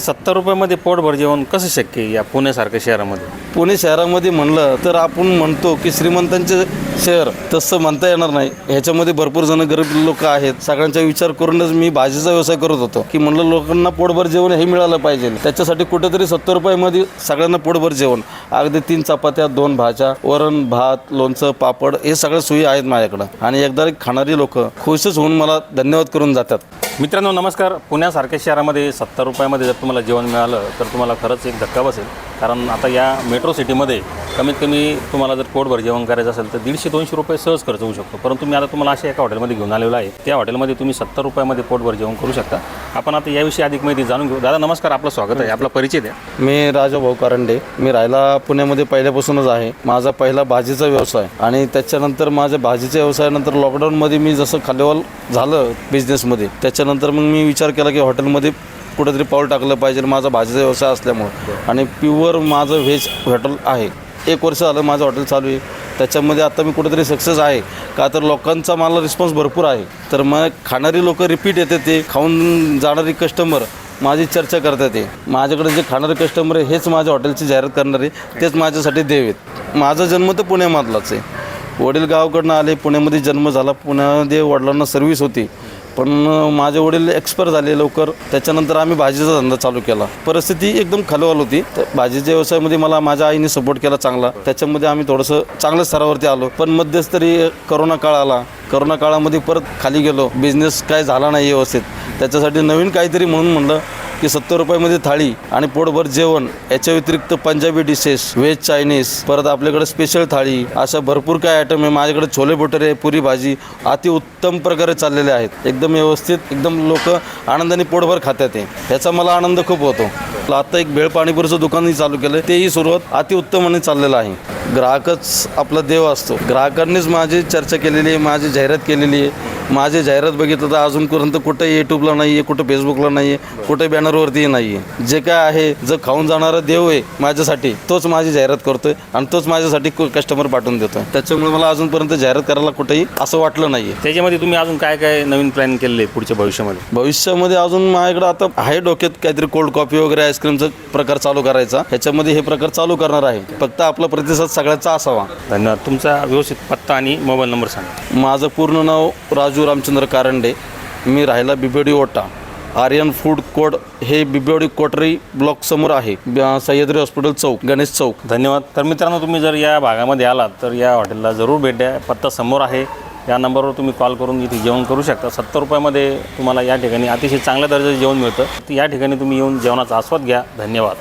सत्तर रुपयामध्ये पोटभर जेवण कसं शक्य आहे या पुण्यासारख्या शहरामध्ये? पुणे शहरामध्ये म्हणलं तर आपण म्हणतो की श्रीमंतांचे शहर तसं म्हणता येणार नाही. ह्याच्यामध्ये भरपूर जण गरीब लोक आहेत. सगळ्यांचा विचार करूनच मी भाजीचा व्यवसाय करत होतो. की म्हणलं लोकांना पोटभर जेवण हे मिळालं पाहिजे. त्याच्यासाठी कुठेतरी सत्तर रुपयामध्ये सगळ्यांना पोटभर जेवण. अगदी तीन चपात्या दोन भाज्या वरण भात लोणचं पापड हे सगळ्या सोयी आहेत माझ्याकडं. आणि एकदा खाणारी लोक खुशच होऊन मला धन्यवाद करून जातात. मित्रांनो नमस्कार. पुण्यासारख्या शहरामध्ये सत्तर रुपयामध्ये जर तुम्हाला जेवण मिळालं तर तुम्हाला खरंच एक धक्का बसेल. कारण आता या मेट्रो सिटीमध्ये कमीत कमी तुम्हाला जर पोटभर जेवण करायचं असेल तर दीडशे दोनशे रुपये सहज खर्च होऊ शकतो. परंतु मी आता तुम्हाला अशा एका हॉटेलमध्ये घेऊन आलेलो आहे. त्या हॉटेलमध्ये तुम्ही सत्तर रुपयामध्ये पोटभर जेवण करू शकता. आपण आता याविषयी अधिक माहिती जाणून घेऊ. दादा नमस्कार. आपलं स्वागत आहे. आपला परिचय द्या. मी राजा भाऊ कारंडे. मी राहायला पुण्यामध्ये पहिल्यापासूनच आहे. माझा पहिला भाजीचा व्यवसाय आणि त्याच्यानंतर माझ्या भाजीच्या व्यवसायानंतर लॉकडाऊनमध्ये मी जसं खालेवाल झालं बिझनेसमध्ये त्याच्यानंतर मग मी विचार केला की हॉटेलमध्ये कुठेतरी पाऊल टाकलं पाहिजे माझा भाजीचा व्यवसाय असल्यामुळं. आणि प्युअर माझं व्हेज हॉटेल आहे. एक वर्ष झालं माझं हॉटेल चालू आहे. त्याच्यामध्ये आता मी कुठेतरी सक्सेस आहे. का तर लोकांचा मला रिस्पॉन्स भरपूर आहे. तर मग खाणारी लोक रिपीट येते ते. खाऊन जाणारी कस्टमर माझी चर्चा करतात ते. माझ्याकडे जे खाणारे कस्टमर आहे हेच माझ्या हॉटेलची जाहिरात करणारे तेच माझ्यासाठी देव आहेत. माझा जन्म तर पुण्यामधलाच आहे. वडील गावाकडनं आले पुण्यामध्ये जन्म झाला. पुण्यामध्ये वडिलांना सर्व्हिस होती. पण माझे वडील एक्सपायर झाले लवकर. त्याच्यानंतर आम्ही भाजीचा धंदा चालू केला. परिस्थिती एकदम खालवाल होती. तर भाजीच्या व्यवसायामध्ये मला माझ्या आईने सपोर्ट केला चांगला. त्याच्यामध्ये आम्ही थोडंसं चांगल्या स्तरावरती आलो. पण मध्यस्तरी करोना काळ आला. करोना काळामध्ये परत खाली गेलो. बिझनेस काय झाला नाही व्यवस्थित. त्याच्यासाठी नवीन काहीतरी म्हणून म्हणलं की सत्तर रुपयामध्ये थाळी आणि पोटभर जेवण याच्या व्यतिरिक्त पंजाबी डिशेस व्हेज चायनीज परत आपल्याकडे स्पेशल थाळी अशा भरपूर काय आयटम आहे. माझ्याकडे छोले भटुरे पुरी भाजी अति उत्तम प्रकारे चाललेले आहेत. एकदम व्यवस्थित एकदम लोक आनंदाने पोटभर खात्यात आहे. याचा मला आनंद खूप होतो. आता एक भेळ पाणीपुरीचं दुकानही चालू केलं तेही सुरुवात अतिउत्तमाने चाललेलं आहे. ग्राहकच आपला देव असतो. ग्राहकांनीच माझी चर्चा केलेली आहे माझी जाहिरात केलेली आहे. माझी जाहिरात बघितलं तर अजूनपर्यंत कुठे यूट्यूबला नाही आहे कुठं फेसबुकला नाही आहे कुठे बॅनरवरतीही नाही आहे. जे काय आहे जो खाऊन जाणारा देव आहे माझ्यासाठी तोच माझी जाहिरात करतोय आणि तोच माझ्यासाठी कस्टमर पाठवून देतोय. त्याच्यामुळे मला अजूनपर्यंत जाहिरात करायला कुठेही असं वाटलं नाही आहे त्याच्यामध्ये तुम्ही अजून काय काय नवीन प्लॅन केलेले आहे पुढच्या भविष्यामध्ये? भविष्यामध्ये अजून माझ्याकडे आता आहे डोक्यात काहीतरी कोल्ड कॉफी वगैरे आईस्क्रीमचा प्रकार चालू करायचा. ह्याच्यामध्ये हे प्रकार चालू करणार आहे. फक्त आपला प्रतिसाद सगळ्याचा असावा. धन्यवाद. तुमचा व्यवस्थित पत्ता आणि मोबाईल नंबर सांगा. माझं पूर्ण नाव राजू रामचंद्र कारंडे मी राहायला बिबेडी ओटा. आर्यन फूड कोड हे बिबेडी कोटरी ब्लॉक समोर आहे. सह्याद्री हॉस्पिटल चौक गणेश चौक. धन्यवाद. तर मित्रांनो तुम्ही जर या भागामध्ये आलात तर या हॉटेलला जरूर भेट द्या. पत्ता समोर आहे. या नंबरवर तुम्ही कॉल करून इथे जेवण करू शकता. सत्तर रुपयामध्ये तुम्हाला या ठिकाणी अतिशय चांगल्या दर्जाचे जेवण मिळतं. तर या ठिकाणी तुम्ही येऊन जेवणाचा आस्वाद घ्या. धन्यवाद.